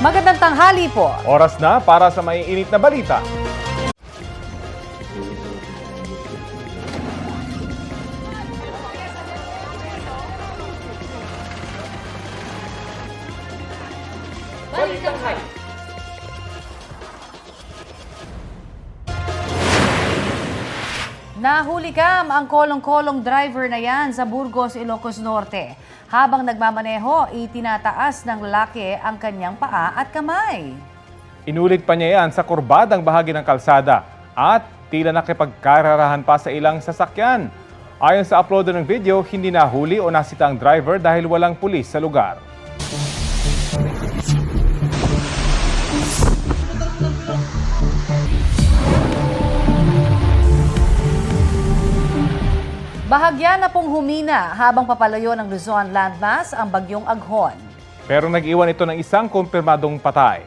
Magandang tanghali po. Oras na para sa maiinit na balita. Nahuli kam ang kolong-kolong driver na yan sa Burgos, Ilocos Norte. Habang nagmamaneho, itinataas ng lalaki ang kanyang paa at kamay. Inulit pa niya yan sa kurbadang bahagi ng kalsada at tila nakipagkararahan pa sa ilang sasakyan. Ayon sa upload ng video, hindi nahuli o nasita ang driver dahil walang pulis sa lugar. Bahagya na pong humina habang papalayo ng Luzon landmass ang bagyong Aghon. Pero nag-iwan ito ng isang kumpirmadong patay.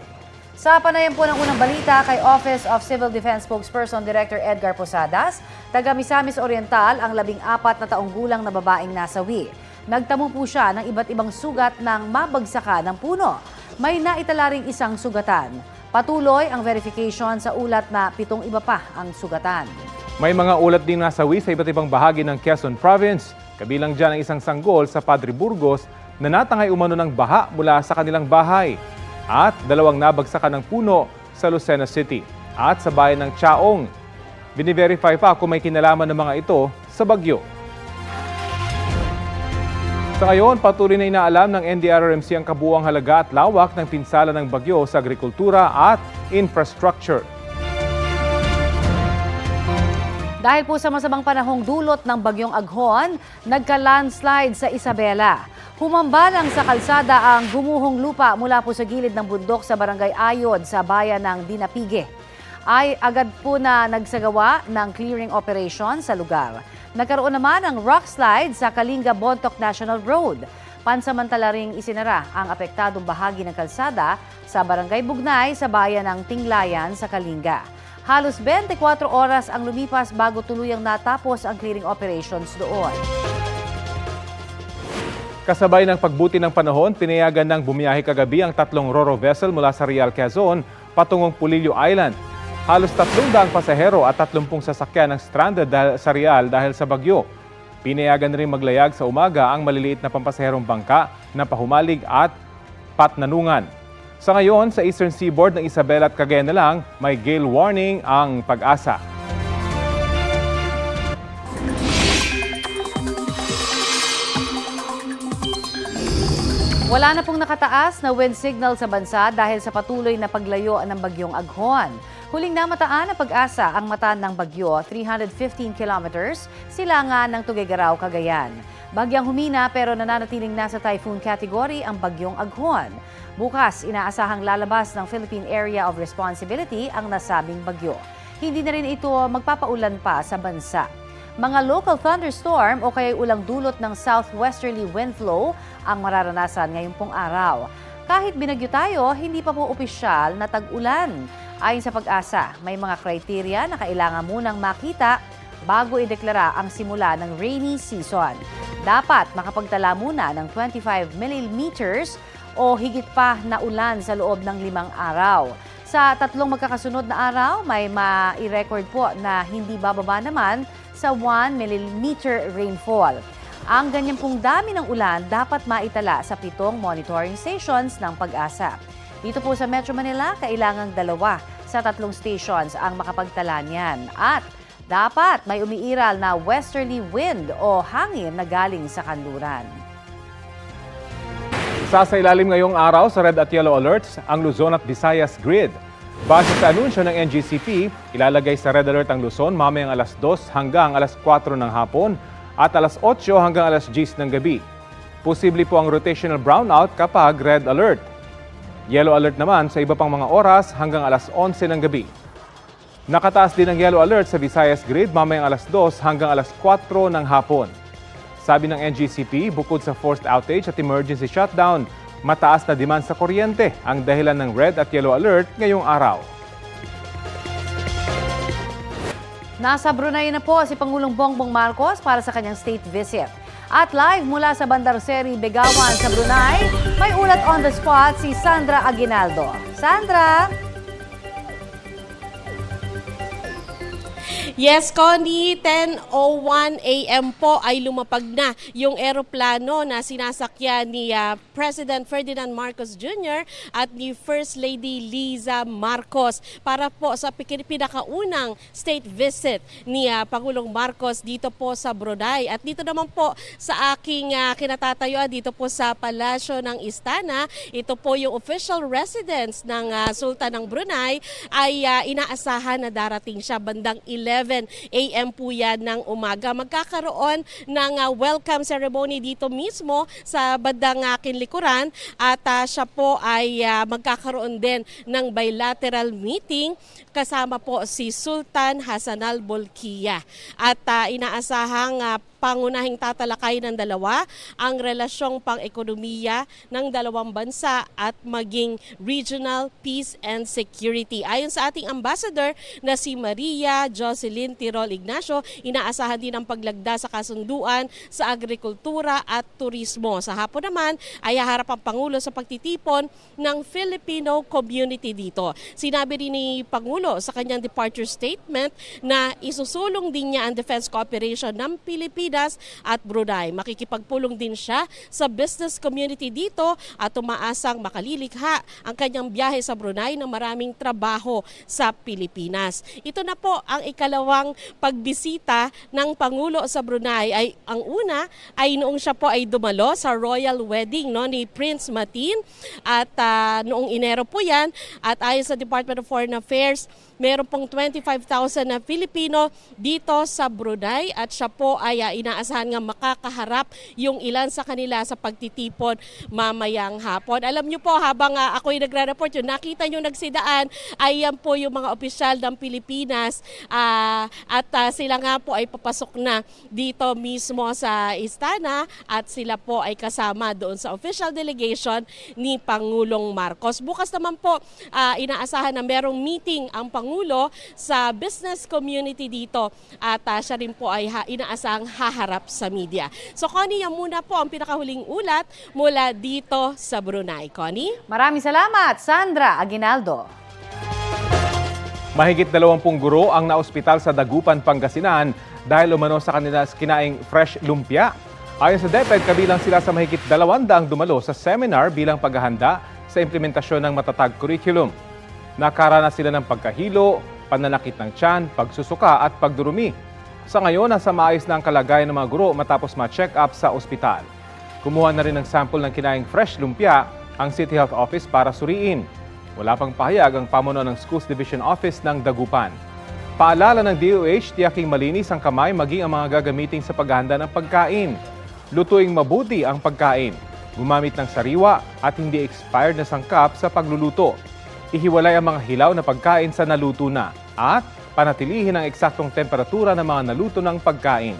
Sa panayam po ng unang balita kay Office of Civil Defense Spokesperson Director Edgar Posadas, taga Misamis Oriental ang labing apat na taong gulang na babaeng nasawi. Nagtamo po siya ng iba't ibang sugat ng mabagsakan ng puno. May naitala ring isang sugatan. Patuloy ang verification sa ulat na pitong iba pa ang sugatan. May mga ulat din nasawi sa iba't ibang bahagi ng Quezon Province. Kabilang dyan ang isang sanggol sa Padre Burgos na natangay umano ng baha mula sa kanilang bahay. At dalawang nabagsakan ng puno sa Lucena City at sa bayan ng Chaong. Biniverify pa kung may kinalaman ng mga ito sa bagyo. Sa ngayon, patuloy na inaalam ng NDRRMC ang kabuang halaga at lawak ng pinsala ng bagyo sa agrikultura at infrastructure. Dahil po sa masamang panahong dulot ng bagyong Aghon, nagka-landslide sa Isabela. Humambalang sa kalsada ang gumuhong lupa mula po sa gilid ng bundok sa barangay Ayod sa bayan ng Dinapige. Ay agad po na nagsagawa ng clearing operation sa lugar. Nagkaroon naman ng rock slide sa Kalinga Bontoc National Road. Pansamantala ring isinara ang apektadong bahagi ng kalsada sa barangay Bugnay sa bayan ng Tinglayan sa Kalinga. Halos 24 oras ang lumipas bago tuluyang natapos ang clearing operations doon. Kasabay ng pagbuti ng panahon, pinayagan ng bumiyahe kagabi ang tatlong Roro vessel mula sa Real Quezon patungong Pulilio Island. Halos tatlong daang pasahero at tatlumpung sasakyan ang stranded dahil sa Real dahil sa bagyo. Pinayagan rin maglayag sa umaga ang maliliit na pampasaherong bangka na pahumalig at patnanungan. Sa ngayon, sa eastern seaboard ng Isabela at Cagayan na lang, may gale warning ang pag-asa. Wala na pong nakataas na wind signal sa bansa dahil sa patuloy na paglayo ng bagyong Aghon. Huling namataan ng pag-asa ang mata ng bagyo, 315 kilometers, silangan ng Tuguegarao, Cagayan. Bagyang humina pero nananatiling nasa typhoon category ang bagyong Aghon. Bukas, inaasahang lalabas ng Philippine Area of Responsibility ang nasabing bagyo. Hindi na rin ito magpapaulan pa sa bansa. Mga local thunderstorm o kaya ulang dulot ng southwesterly wind flow ang mararanasan ngayong pong araw. Kahit binagyo tayo, hindi pa po opisyal na tag-ulan. Ayon sa pag-asa, may mga kriteriya na kailangan munang makita bago ideklara ang simula ng rainy season. Dapat makapagtala muna ng 25 millimeters o higit pa na ulan sa loob ng limang araw. Sa tatlong magkakasunod na araw, may ma-record po na hindi bababa naman sa 1 millimeter rainfall. Ang ganyan pong dami ng ulan dapat maitala sa pitong monitoring stations ng pag-asa. Dito po sa Metro Manila, kailangang dalawa sa tatlong stations ang makapagtala niyan. At dapat may umiiral na westerly wind o hangin na galing sa kanluran. Sa ilalim ngayong araw sa red at yellow alerts ang Luzon at Visayas grid. Base sa anunsyo ng NGCP, ilalagay sa red alert ang Luzon mamayang alas 2 hanggang alas 4 ng hapon at alas 8 hanggang alas 10 ng gabi. Posible po ang rotational brownout kapag red alert. Yellow alert naman sa iba pang mga oras hanggang alas 11 ng gabi. Nakataas din ang yellow alert sa Visayas grid mamayang alas 2 hanggang alas 4 ng hapon. Sabi ng NGCP, bukod sa forced outage at emergency shutdown, mataas na demand sa kuryente ang dahilan ng red at yellow alert ngayong araw. Nasa Brunei na po si Pangulong Bongbong Marcos para sa kanyang state visit. At live mula sa Bandar Seri, Begawan sa Brunei, may ulat on the spot si Sandra Aguinaldo. Sandra! Yes, Connie, 10.01 a.m. po ay lumapag na yung eroplano na sinasakyan ni ah, President Ferdinand Marcos Jr. at ni First Lady Liza Marcos para po sa pinakaunang state visit ni ah, Pangulong Marcos dito po sa Brunei. At dito naman po sa aking ah, kinatatayuan dito po sa Palasyo ng Istana, ito po yung official residence ng ah, Sultan ng Brunei ay ah, inaasahan na darating siya bandang 11 a.m. po yan ng umaga. Magkakaroon ng ah, welcome ceremony dito mismo sa bandang akin likuran at ah, siya po ay ah, magkakaroon din ng bilateral meeting kasama po si Sultan Hassanal Bolkiah. At ah, inaasahang ah, pangunahing tatalakay ng dalawa ang relasyong pang-ekonomiya ng dalawang bansa at maging regional peace and security. Ayon sa ating ambassador na si Maria Jocelyn Tirol Ignacio, inaasahan din ang paglagda sa kasunduan sa agrikultura at turismo. Sa hapon naman ay haharap ang Pangulo sa pagtitipon ng Filipino community dito. Sinabi rin ni Pangulo sa kanyang departure statement na isusulong din niya ang defense cooperation ng Pilipinas at Brunei. Makikipagpulong din siya sa business community dito at umaasang makalilikha ang kanyang biyahe sa Brunei ng maraming trabaho sa Pilipinas. Ito na po ang ikalawang pagbisita ng Pangulo sa Brunei. Ay, ang una ay noong siya po ay dumalo sa royal wedding no, ni Prince Matin at ah, noong Enero po yan at ayon sa Department of Foreign Affairs meron pong 25,000 na Filipino dito sa Brunei at siya po ay ah, inaasahan nga makakaharap yung ilan sa kanila sa pagtitipon mamayang hapon. Alam niyo po habang ah, ako'y nagre-report yun, nakita niyo nagsidaan ay yan po yung mga opisyal ng Pilipinas ah, at ah, sila nga po ay papasok na dito mismo sa istana at sila po ay kasama doon sa official delegation ni Pangulong Marcos. Bukas naman po ah, inaasahan na merong meeting ang Pangulo sa business community dito at ah, siya rin po ay ha, inaasahang haharap sa media. So Connie, yan muna po ang pinakahuling ulat mula dito sa Brunei. Connie? Maraming salamat, Sandra Aguinaldo. Mahigit 20 guro ang naospital sa Dagupan, Pangasinan dahil umano sa kanila kinaing fresh lumpia. Ayon sa DepEd, kabilang sila sa mahigit 200 dumalo sa seminar bilang paghahanda sa implementasyon ng matatag curriculum. Nakaranas sila ng pagkahilo, pananakit ng tiyan, pagsusuka at pagdurumi. Sa ngayon, nasa maayos na ang kalagayan ng mga guro matapos ma-check up sa ospital. Kumuha na rin ng sample ng kinaing fresh lumpia ang City Health Office para suriin. Wala pang pahayag ang pamuno ng Schools Division Office ng Dagupan. Paalala ng DOH, tiyaking malinis ang kamay maging ang mga gagamitin sa paghahanda ng pagkain. Lutuing mabuti ang pagkain. Gumamit ng sariwa at hindi expired na sangkap sa pagluluto. Ihiwalay ang mga hilaw na pagkain sa naluto na at panatilihin ang eksaktong temperatura ng mga naluto ng pagkain.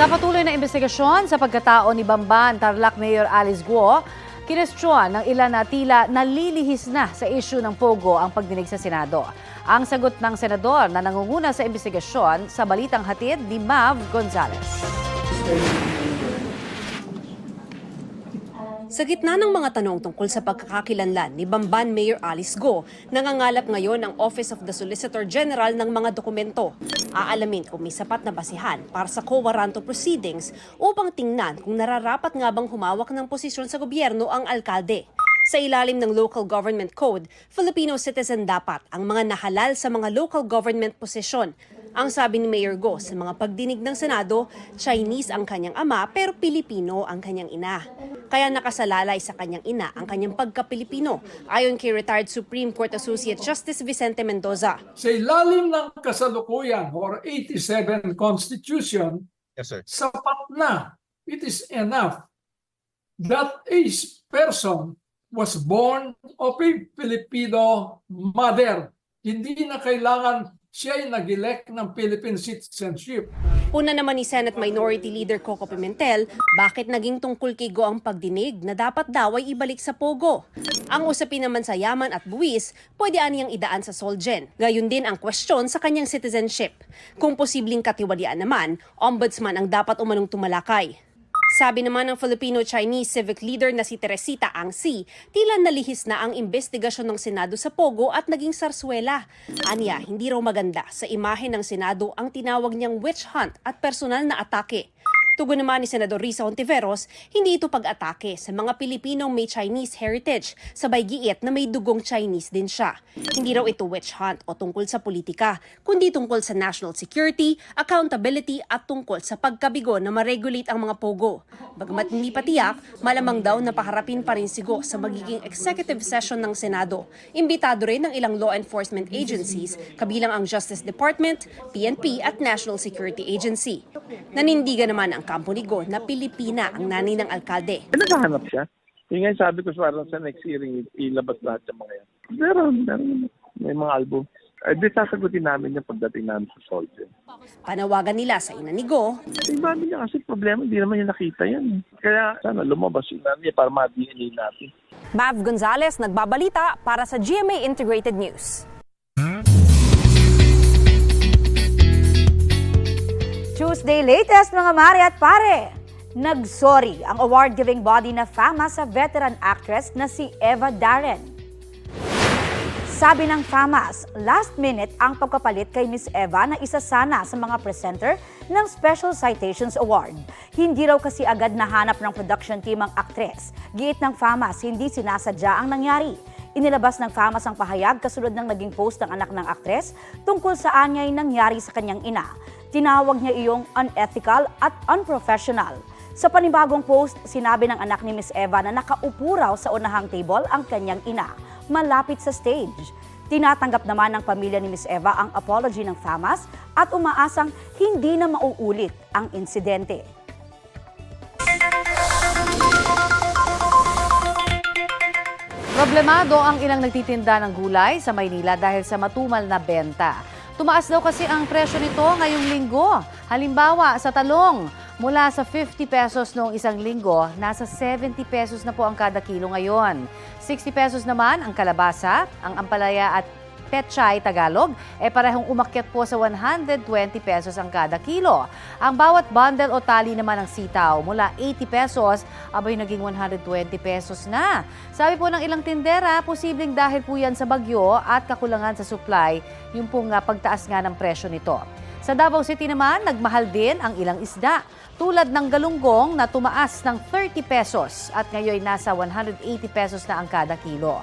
Sa patuloy na investigasyon sa pagkatao ni Bamban Tarlac Mayor Alice Guo, kinestyon ng ilan na tila nalilihis na sa issue ng Pogo ang pagdinig sa Senado. Ang sagot ng senador na nangunguna sa investigasyon sa balitang hatid ni Mav Gonzalez. Sa gitna ng mga tanong tungkol sa pagkakakilanlan ni Bamban Mayor Alice Go, nangangalap ngayon ang Office of the Solicitor General ng mga dokumento. Aalamin kung may sapat na basihan para sa co-warranto proceedings upang tingnan kung nararapat nga bang humawak ng posisyon sa gobyerno ang alkalde. Sa ilalim ng Local Government Code, Filipino citizen dapat ang mga nahalal sa mga local government posisyon. Ang sabi ni Mayor Go sa mga pagdinig ng Senado, Chinese ang kanyang ama pero Pilipino ang kanyang ina. Kaya nakasalalay sa kanyang ina ang kanyang pagka-Pilipino, ayon kay retired Supreme Court Associate Justice Vicente Mendoza. sa ilalim ng kasalukuyan or 87 Constitution, Yes, sir. sapat na, it is enough that a person was born of a Filipino mother. Hindi na kailangan siya ay nag-elect ng Philippine citizenship. Una naman ni Senate Minority Leader Coco Pimentel, bakit naging tungkol kay Go ang pagdinig na dapat daw ay ibalik sa Pogo? Ang usapin naman sa yaman at buwis, pwede aniyang idaan sa Solgen. Gayun din ang question sa kanyang citizenship. Kung posibleng katiwalian naman, ombudsman ang dapat umanong tumalakay. Sabi naman ng Filipino-Chinese civic leader na si Teresita Angsi, tila nalihis na ang investigasyon ng Senado sa Pogo at naging sarswela. Anya, hindi raw maganda sa imahe ng Senado ang tinawag niyang witch hunt at personal na atake. Tugon naman ni Senador Risa Ontiveros, hindi ito pag-atake sa mga Pilipinong may Chinese heritage, sabay giit na may dugong Chinese din siya. Hindi raw ito witch hunt o tungkol sa politika, kundi tungkol sa national security, accountability at tungkol sa pagkabigo na ma-regulate ang mga pogo. Bagamat hindi pa tiyak, malamang daw na paharapin pa rin sigo sa magiging executive session ng Senado. Imbitado rin ng ilang law enforcement agencies, kabilang ang Justice Department, PNP at National Security Agency. Nanindigan naman ang kampo ni Go na Pilipina ang nanay ng alkalde. Eh, naghahanap siya. Yung nga sabi ko parang sa next hearing, ilabas lahat yung mga yan. Meron, meron. May mga album. Eh, di sasagutin namin yung pagdating namin sa Soldier. Panawagan nila sa ina ni Go, Yung mami niya kasi problema, hindi naman niya nakita yan. Kaya sana lumabas yung nanay para ma-DNA natin. Mav Gonzalez nagbabalita para sa GMA Integrated News. Tuesday latest mga mare at pare. Nagsorry ang award-giving body na fama sa veteran actress na si Eva Darren. Sabi ng FAMAS, last minute ang pagkapalit kay Miss Eva na isa sana sa mga presenter ng Special Citations Award. Hindi raw kasi agad nahanap ng production team ang aktres. Giit ng FAMAS, hindi sinasadya ang nangyari. Inilabas ng FAMAS ang pahayag kasunod ng naging post ng anak ng aktres tungkol sa anyay nangyari sa kanyang ina. Tinawag niya iyong unethical at unprofessional. Sa panibagong post, sinabi ng anak ni Miss Eva na nakaupo raw sa unahang table ang kanyang ina, malapit sa stage. Tinatanggap naman ng pamilya ni Miss Eva ang apology ng FAMAS at umaasang hindi na mauulit ang insidente. Problemado ang ilang nagtitinda ng gulay sa Maynila dahil sa matumal na benta. Tumaas daw kasi ang presyo nito ngayong linggo. Halimbawa, sa talong, mula sa 50 pesos noong isang linggo, nasa 70 pesos na po ang kada kilo ngayon. 60 pesos naman ang kalabasa, ang ampalaya at Petchay Tagalog, eh parehong umakyat po sa 120 pesos ang kada kilo. Ang bawat bundle o tali naman ng sitaw mula 80 pesos, abay naging 120 pesos na. Sabi po ng ilang tindera, posibleng dahil po yan sa bagyo at kakulangan sa supply, yung pong ah, pagtaas nga ng presyo nito. Sa Davao City naman, nagmahal din ang ilang isda. Tulad ng galunggong na tumaas ng 30 pesos at ngayon nasa 180 pesos na ang kada kilo.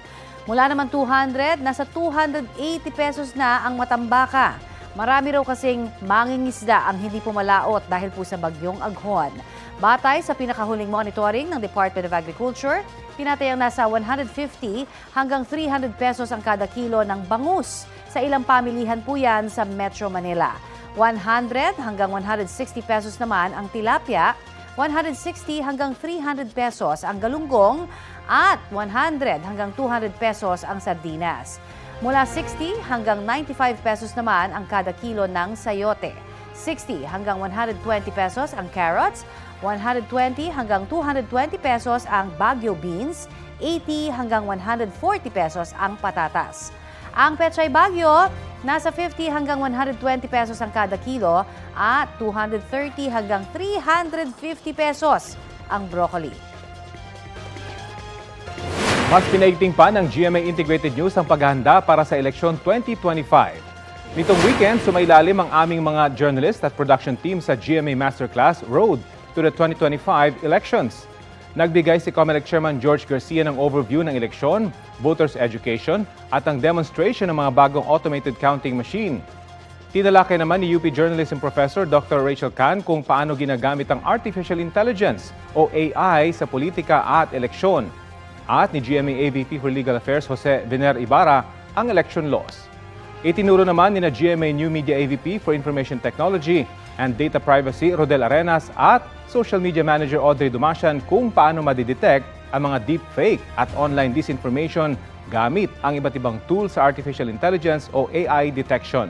Mula naman 200, nasa 280 pesos na ang matambaka. Marami raw kasing mangingisda ang hindi pumalaot dahil po sa bagyong aghon. Batay sa pinakahuling monitoring ng Department of Agriculture, tinatayang nasa 150 hanggang 300 pesos ang kada kilo ng bangus. Sa ilang pamilihan po yan sa Metro Manila. 100 hanggang 160 pesos naman ang tilapia, 160 hanggang 300 pesos ang galunggong at 100 hanggang 200 pesos ang sardinas. Mula 60 hanggang 95 pesos naman ang kada kilo ng sayote. 60 hanggang 120 pesos ang carrots, 120 hanggang 220 pesos ang bagyo beans, 80 hanggang 140 pesos ang patatas. Ang pechay bagyo, nasa 50 hanggang 120 pesos ang kada kilo at 230 hanggang 350 pesos ang broccoli. Mas pinaigting pa ng GMA Integrated News ang paghahanda para sa eleksyon 2025. Nitong weekend, sumailalim ang aming mga journalist at production team sa GMA Masterclass Road to the 2025 elections. Nagbigay si COMELEC Chairman George Garcia ng overview ng eleksyon, voters education at ang demonstration ng mga bagong automated counting machine. Tinalakay naman ni UP Journalism Professor Dr. Rachel Khan kung paano ginagamit ang Artificial Intelligence o AI sa politika at eleksyon. At ni GMA AVP for Legal Affairs Jose Vener Ibarra ang election laws. Itinuro naman ni na GMA New Media AVP for Information Technology and Data Privacy Rodel Arenas at Social Media Manager Audrey Dumasian kung paano madidetect ang mga deepfake at online disinformation gamit ang iba't ibang tools sa artificial intelligence o AI detection.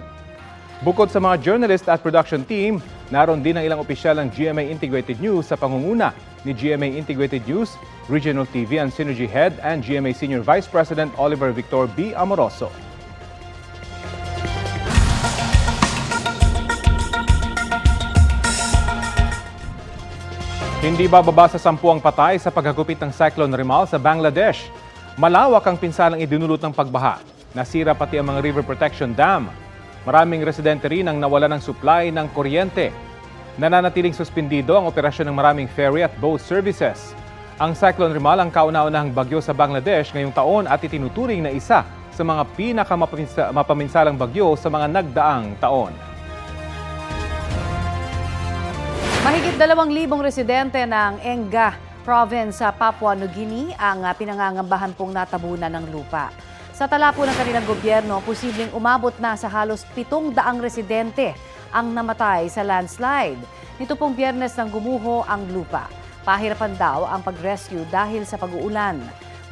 Bukod sa mga journalist at production team, naroon din ang ilang opisyal ng GMA Integrated News sa pangunguna ni GMA Integrated News, Regional TV and Synergy Head and GMA Senior Vice President Oliver Victor B. Amoroso. Hindi bababa sa sampu ang patay sa paghagupit ng Cyclone Rimal sa Bangladesh. Malawak ang pinsalang idinulot ng pagbaha. Nasira pati ang mga river protection dam. Maraming residente rin ang nawala ng supply ng kuryente. Nananatiling suspindido ang operasyon ng maraming ferry at boat services. Ang Cyclone Rimal ang kauna-unahang bagyo sa Bangladesh ngayong taon at itinuturing na isa sa mga pinakamapaminsalang bagyo sa mga nagdaang taon. Mahigit dalawang libong residente ng Enga province sa Papua New Guinea ang ah, pinangangambahan pong natabunan ng lupa. Sa tala po ng kanilang gobyerno, posibleng umabot na sa halos pitong daang residente ang namatay sa landslide. Nito pong biyernes nang gumuho ang lupa. Pahirapan daw ang pag-rescue dahil sa pag-uulan.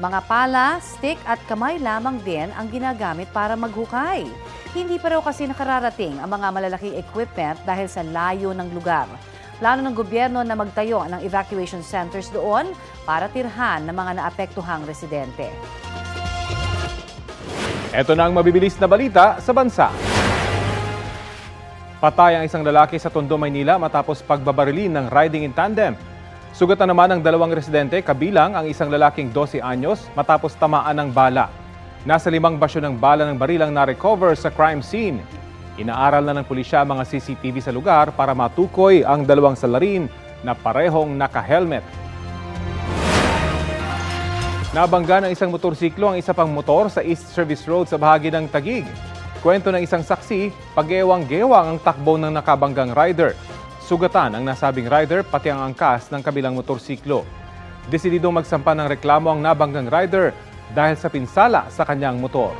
Mga pala, stick at kamay lamang din ang ginagamit para maghukay. Hindi pa raw kasi nakararating ang mga malalaking equipment dahil sa layo ng lugar. Plano ng gobyerno na magtayo ng evacuation centers doon para tirhan ng mga naapektuhang residente. Ito na ang mabibilis na balita sa bansa. Patay ang isang lalaki sa Tondo, Maynila matapos pagbabarilin ng riding in tandem. Sugatan naman ang dalawang residente kabilang ang isang lalaking 12 anyos matapos tamaan ng bala. Nasa limang basyo ng bala ng barilang na-recover sa crime scene. Inaaral na ng pulisya ang mga CCTV sa lugar para matukoy ang dalawang salarin na parehong naka-helmet. Nabangga ng isang motorsiklo ang isa pang motor sa East Service Road sa bahagi ng Tagig. Kwento ng isang saksi, pag-ewang-gewang ang takbo ng nakabanggang rider. Sugatan ang nasabing rider pati ang angkas ng kabilang motorsiklo. Desididong magsampa ng reklamo ang nabanggang rider dahil sa pinsala sa kanyang motor.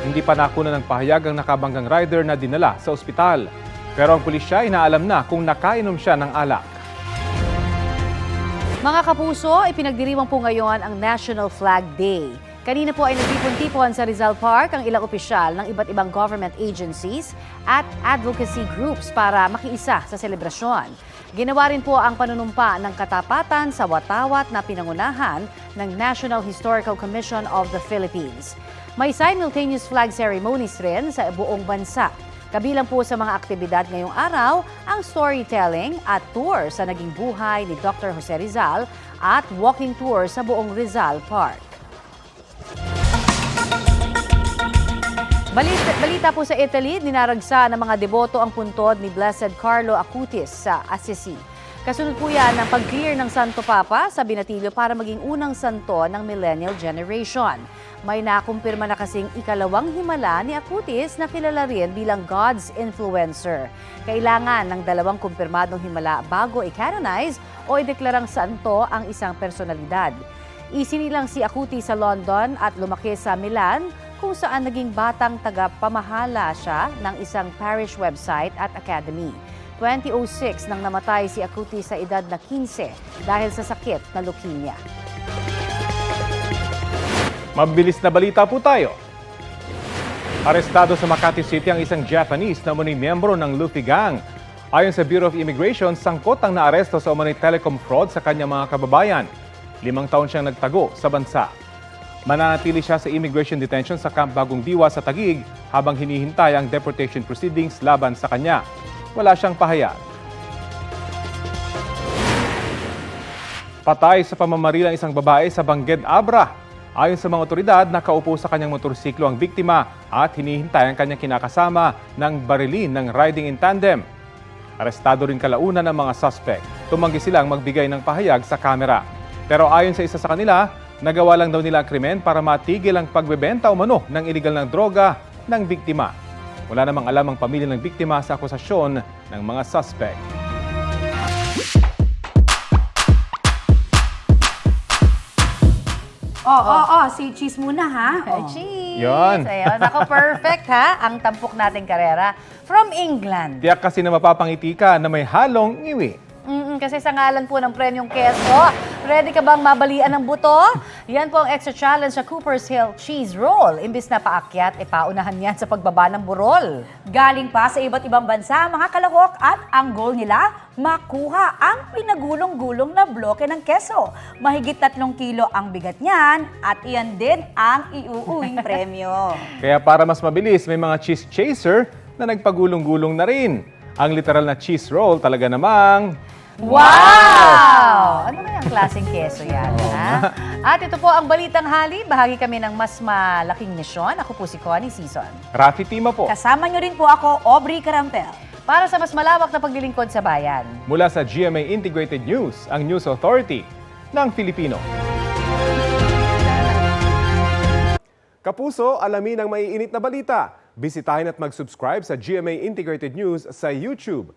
Hindi pa nakuna ng pahayag ang nakabanggang rider na dinala sa ospital. Pero ang pulisya inaalam na kung nakainom siya ng alak. Mga kapuso, ipinagdiriwang po ngayon ang National Flag Day. Kanina po ay nagtipon-tipon sa Rizal Park ang ilang opisyal ng iba't ibang government agencies at advocacy groups para makiisa sa selebrasyon. Ginawa rin po ang panunumpa ng katapatan sa watawat na pinangunahan ng National Historical Commission of the Philippines. May simultaneous flag ceremonies rin sa buong bansa. Kabilang po sa mga aktibidad ngayong araw ang storytelling at tour sa naging buhay ni Dr. Jose Rizal at walking tour sa buong Rizal Park. Balita, balita po sa Italy, ninaragsa ng mga deboto ang puntod ni Blessed Carlo Acutis sa Assisi. Kasunod po yan ng pag-clear ng Santo Papa sa Binatilyo para maging unang santo ng millennial generation. May nakumpirma na kasing ikalawang himala ni Acutis na kilala rin bilang God's influencer. Kailangan ng dalawang kumpirmadong himala bago i-canonize o ideklarang santo ang isang personalidad. Isinilang si Acuti sa London at lumaki sa Milan kung saan naging batang taga-pamahala siya ng isang parish website at academy. 2006 nang namatay si Acuti sa edad na 15 dahil sa sakit na leukemia. Mabilis na balita po tayo. Arestado sa Makati City ang isang Japanese na umuning miyembro ng Luffy Gang. Ayon sa Bureau of Immigration, sangkot ang naaresto sa umuning telecom fraud sa kanyang mga kababayan. Limang taon siyang nagtago sa bansa. Mananatili siya sa immigration detention sa Camp Bagong Diwa sa Tagig habang hinihintay ang deportation proceedings laban sa kanya. Wala siyang pahayag. Patay sa pamamaril ang isang babae sa Bangged Abra. Ayon sa mga otoridad, nakaupo sa kanyang motorsiklo ang biktima at hinihintay ang kanyang kinakasama ng barilin ng riding in tandem. Arestado rin kalaunan ng mga suspect. Tumanggi silang magbigay ng pahayag sa kamera. Pero ayon sa isa sa kanila, nagawa lang daw nila ang krimen para matigil ang pagbebenta o mano ng iligal ng droga ng biktima. Wala namang alam ang pamilya ng biktima sa akusasyon ng mga suspect. Oh, oh, oh, say cheese muna ha. Oh. cheese! Yan. Ayun, nako perfect ha, ang tampok nating karera from England. Tiyak kasi na mapapangiti ka na may halong iwi. Mm-mm. kasi sa ngalan po ng premyong keso. Ready ka bang mabalian ng buto? Yan po ang extra challenge sa Cooper's Hill Cheese Roll. Imbis na paakyat, e paunahan yan sa pagbaba ng burol. Galing pa sa iba't ibang bansa, mga kalahok, at ang goal nila, makuha ang pinagulong-gulong na bloke ng keso. Mahigit tatlong kilo ang bigat niyan at iyan din ang iuuwing premyo. Kaya para mas mabilis, may mga cheese chaser na nagpagulong-gulong na rin. Ang literal na cheese roll talaga namang Wow! Ano kaya ang klaseng keso yan? Ha? At ito po ang Balitang Hali. Bahagi kami ng mas malaking misyon. Ako po si Connie Season. Rafi Tima po. Kasama niyo rin po ako, Aubrey Carampel. Para sa mas malawak na paglilingkod sa bayan. Mula sa GMA Integrated News, ang News Authority ng Filipino. Kapuso, alamin ang maiinit na balita. Bisitahin at mag-subscribe sa GMA Integrated News sa YouTube.